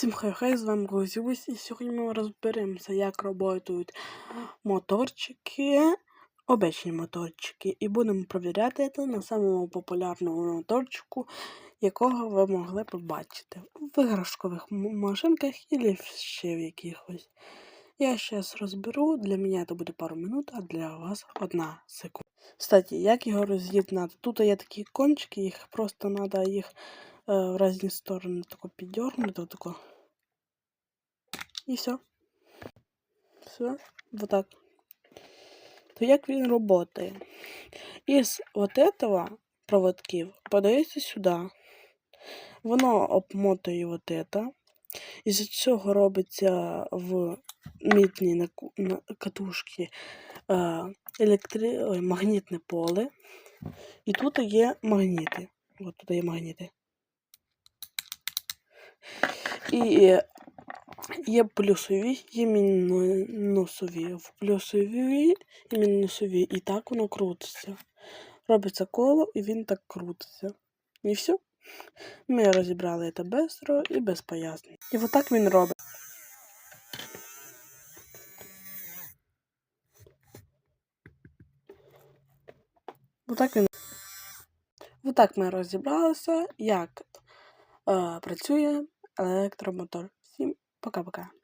Всім хай-хай, з вами Гузюсь, і сьогодні ми розберемося, як працюють моторчики, обичні моторчики, і будемо перевіряти це на самому популярному моторчику, якого ви могли побачити в іграшкових машинках або ще в якихось. Я зараз розберу, для мене це буде пару минут, а для вас одна секунда. Кстати, як його роз'єднати? Тут є такі кончики, їх просто треба їх в різні сторони тако піддернути, тако. І все. Все. Вот так. То як він працює? Із вот этого проводків подається сюди. Воно обмотує вот это. Із цього робиться в катушці е, електри... Ой, магнітне поле. І тут є магніти. От тут є магніти. І є плюсові, є мінусові. В плюсові і мінусові. І так воно крутиться. Робиться коло, і він так крутиться. І все. Ми розібрали це бистро і без пояснень. І отак він робить. Отак він. Отак ми розібралися, як е, працює electromotor, sin poca a poca.